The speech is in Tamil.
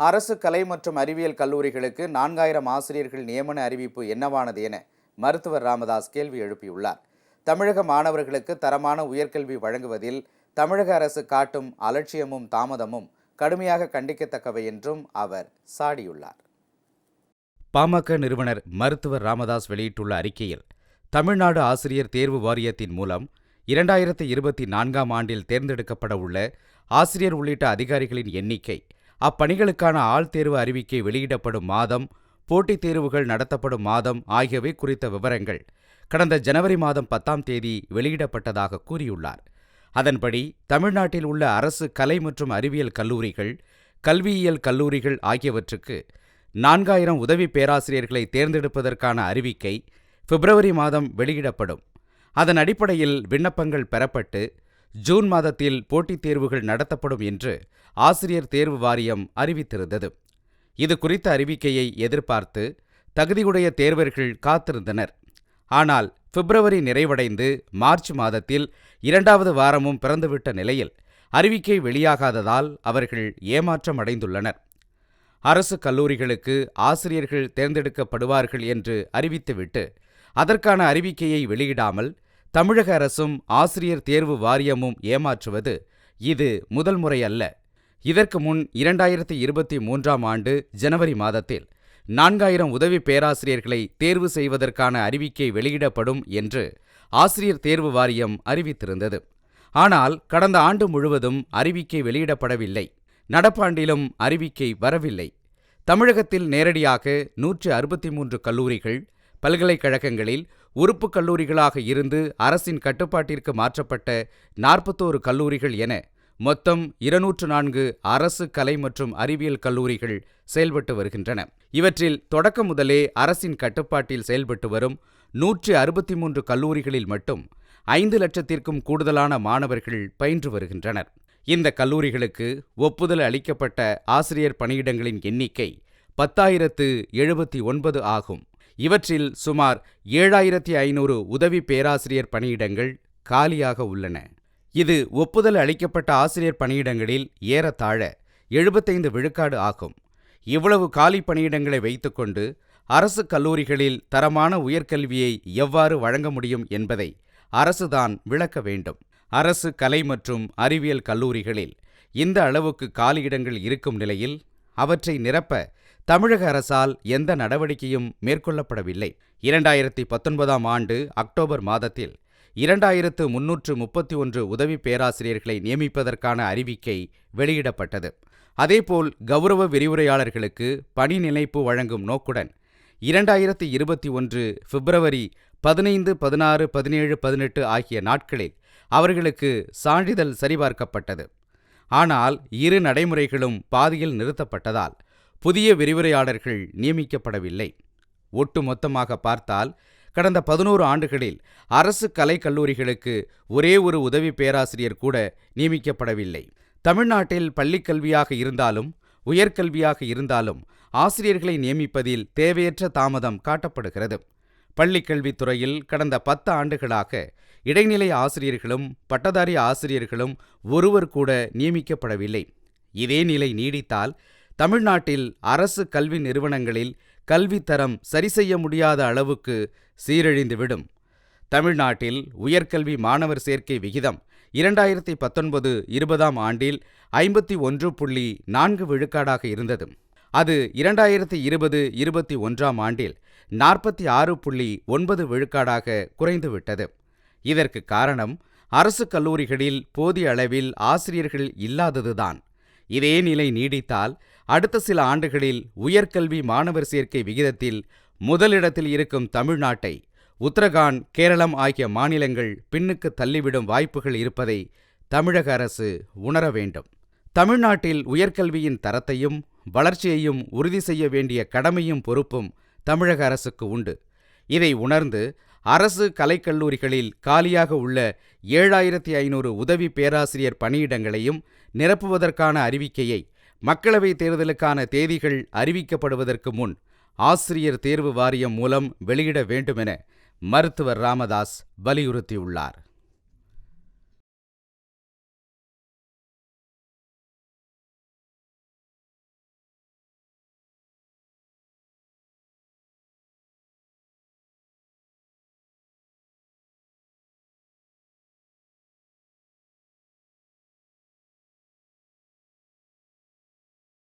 அரசு கலை மற்றும் அறிவியல் கல்லூரிகளுக்கு நான்காயிரம் ஆசிரியர்கள் நியமன அறிவிப்பு என்னவானது என மருத்துவர் ராமதாஸ் கேள்வி எழுப்பியுள்ளார். தமிழக மாணவர்களுக்கு தரமான உயர்கல்வி வழங்குவதில் தமிழக அரசு காட்டும் அலட்சியமும் தாமதமும் கடுமையாக கண்டிக்கத்தக்கவை என்றும் அவர் சாடியுள்ளார். பாமக நிறுவனர் மருத்துவர் ராமதாஸ் வெளியிட்டுள்ள அறிக்கையில் தமிழ்நாடு ஆசிரியர் தேர்வு வாரியத்தின் மூலம் இரண்டாயிரத்தி இருபத்தி நான்காம் ஆண்டில் தேர்ந்தெடுக்கப்பட உள்ள ஆசிரியர் உள்ளிட்ட அதிகாரிகளின் எண்ணிக்கை அப்பணிகளுக்கான ஆள் தேர்வு அறிவிக்கை வெளியிடப்படும் மாதம் போட்டித் தேர்வுகள் நடத்தப்படும் மாதம் ஆகியவை குறித்த விவரங்கள் கடந்த ஜனவரி மாதம் பத்தாம் தேதி வெளியிடப்பட்டதாக கூறியுள்ளார். அதன்படி தமிழ்நாட்டில் உள்ள அரசு கலை மற்றும் அறிவியல் கல்லூரிகள் கல்வியியல் கல்லூரிகள் ஆகியவற்றுக்கு நான்காயிரம் உதவி பேராசிரியர்களை தேர்ந்தெடுப்பதற்கான அறிவிக்கை பிப்ரவரி மாதம் வெளியிடப்படும். அதன் அடிப்படையில் விண்ணப்பங்கள் பெறப்பட்டு ஜூன் மாதத்தில் போட்டித் தேர்வுகள் நடத்தப்படும் என்று ஆசிரியர் தேர்வு வாரியம் அறிவித்திருந்தது. இது குறித்த அறிவிக்கையை எதிர்பார்த்து தகுதியுடைய தேர்வர்கள் காத்திருந்தனர். ஆனால் பிப்ரவரி நிறைவடைந்து மார்ச் மாதத்தில் இரண்டாவது வாரமும் பிறந்துவிட்ட நிலையில் அறிவிக்கை வெளியாகாததால் அவர்கள் ஏமாற்றம் அடைந்துள்ளனர். அரசு கல்லூரிகளுக்கு ஆசிரியர்கள் தேர்ந்தெடுக்கப்படுவார்கள் என்று அறிவித்துவிட்டு அதற்கான அறிவிக்கையை வெளியிடாமல் தமிழக அரசும் ஆசிரியர் தேர்வு வாரியமும் ஏமாற்றுவது இது முதல் முறை அல்ல இதற்கு முன் இரண்டாயிரத்தி இருபத்தி மூன்றாம் ஆண்டு ஜனவரி மாதத்தில் நான்காயிரம் உதவி பேராசிரியர்களை தேர்வு செய்வதற்கான அறிவிக்கை வெளியிடப்படும் என்று ஆசிரியர் தேர்வு வாரியம் அறிவித்திருந்தது. ஆனால் கடந்த ஆண்டு முழுவதும் அறிவிக்கை வெளியிடப்படவில்லை. நடப்பாண்டிலும் அறிவிக்கை வரவில்லை. தமிழகத்தில் நேரடியாக நூற்று அறுபத்தி மூன்று கல்லூரிகள் பல்கலைக்கழகங்களில் உறுப்பு கல்லூரிகளாக இருந்து அரசின் கட்டுப்பாட்டிற்கு மாற்றப்பட்ட நாற்பத்தோரு கல்லூரிகள் என மொத்தம் இருநூற்று நான்கு அரசு கலை மற்றும் அறிவியல் கல்லூரிகள் செயல்பட்டு வருகின்றன. இவற்றில் தொடக்க முதலே அரசின் கட்டுப்பாட்டில் செயல்பட்டு வரும் நூற்று அறுபத்தி மூன்று கல்லூரிகளில் மட்டும் ஐந்து லட்சத்திற்கும் கூடுதலான மாணவர்கள் பயின்று வருகின்றனர். இந்த கல்லூரிகளுக்கு ஒப்புதல் அளிக்கப்பட்ட ஆசிரியர் பணியிடங்களின் எண்ணிக்கை பத்தாயிரத்து எழுபத்தி ஒன்பது ஆகும். இவற்றில் சுமார் ஏழாயிரத்தி ஐநூறு உதவி பேராசிரியர் பணியிடங்கள் காலியாக உள்ளன. இது ஒப்புதல் அளிக்கப்பட்ட ஆசிரியர் பணியிடங்களில் ஏறத்தாழ எழுபத்தைந்து விழுக்காடு ஆகும். இவ்வளவு காலி பணியிடங்களை வைத்துக்கொண்டு அரசு கல்லூரிகளில் தரமான உயர்கல்வியை எவ்வாறு வழங்க முடியும் என்பதை அரசுதான் விளக்க வேண்டும். அரசு கலை மற்றும் அறிவியல் கல்லூரிகளில் இந்த அளவுக்கு காலியிடங்கள் இருக்கும் நிலையில் அவற்றை நிரப்ப தமிழக அரசால் எந்த நடவடிக்கையும் மேற்கொள்ளப்படவில்லை. இரண்டாயிரத்தி பத்தொன்பதாம் ஆண்டு அக்டோபர் மாதத்தில் இரண்டாயிரத்து முன்னூற்று முப்பத்தி ஒன்று உதவி பேராசிரியர்களை நியமிப்பதற்கான அறிவிக்கை வெளியிடப்பட்டது. அதேபோல் கௌரவ விரிவுரையாளர்களுக்கு பணி நிலைப்பு வழங்கும் நோக்குடன் இரண்டாயிரத்தி இருபத்தி ஒன்று பிப்ரவரி பதினைந்து பதினாறு பதினேழு பதினெட்டு ஆகிய நாட்களில் அவர்களுக்கு சான்றிதழ் சரிபார்க்கப்பட்டது. ஆனால் இரு நடைமுறைகளும் பாதியில் நிறுத்தப்பட்டதால் புதிய விரிவுரையாளர்கள் நியமிக்கப்படவில்லை. ஒட்டுமொத்தமாக பார்த்தால் கடந்த பதினோரு ஆண்டுகளில் அரசு கலைக்கல்லூரிகளுக்கு ஒரே ஒரு உதவி பேராசிரியர் கூட நியமிக்கப்படவில்லை. தமிழ்நாட்டில் பள்ளிக் கல்வியாக இருந்தாலும் உயர்கல்வியாக இருந்தாலும் ஆசிரியர்களை நியமிப்பதில் தேவையற்ற தாமதம் காட்டப்படுகிறது. பள்ளிக்கல்வித்துறையில் கடந்த பத்து ஆண்டுகளாக இடைநிலை ஆசிரியர்களும் பட்டதாரி ஆசிரியர்களும் ஒருவர் கூட நியமிக்கப்படவில்லை. இதே நிலை நீடித்தால் தமிழ்நாட்டில் அரசு கல்வி நிறுவனங்களில் கல்வித்தரம் சரி செய்ய முடியாத அளவுக்கு சீரழிந்துவிடும். தமிழ்நாட்டில் உயர்கல்வி மாணவர் சேர்க்கை விகிதம் இரண்டாயிரத்தி பத்தொன்பது இருபதாம் ஆண்டில் ஐம்பத்தி ஒன்று புள்ளி நான்கு விழுக்காடாக இருந்தது. அது இரண்டாயிரத்தி இருபது இருபத்தி ஒன்றாம் ஆண்டில் நாற்பத்தி ஆறு புள்ளி ஒன்பது விழுக்காடாக குறைந்துவிட்டது. இதற்கு காரணம் அரசு கல்லூரிகளில் போதிய அளவில் ஆசிரியர்கள் இல்லாததுதான். இதே நிலை நீடித்தால் அடுத்த சில ஆண்டுகளில் உயர்கல்வி மாணவர் சேர்க்கை விகிதத்தில் முதலிடத்தில் இருக்கும் தமிழ்நாட்டை உத்தரகாண்ட் கேரளம் ஆகிய மாநிலங்கள் பின்னுக்கு தள்ளிவிடும் வாய்ப்புகள் இருப்பதை தமிழக அரசு உணர வேண்டும். தமிழ்நாட்டில் உயர்கல்வியின் தரத்தையும் வளர்ச்சியையும் உறுதி செய்ய வேண்டிய கடமையும் பொறுப்பும் தமிழக அரசுக்கு உண்டு. இதை உணர்ந்து அரசு கலைக்கல்லூரிகளில் காலியாக உள்ள ஏழாயிரத்தி ஐநூறு உதவி பேராசிரியர் பணியிடங்களையும் நிரப்புவதற்கான அறிவிக்கையை மக்களவைத் தேர்தலுக்கான தேதிகள் அறிவிக்கப்படுவதற்கு முன் ஆசிரியர் தேர்வு வாரியம் மூலம் வெளியிட வேண்டுமென மருத்துவர் ராமதாஸ் வலியுறுத்தியுள்ளார்.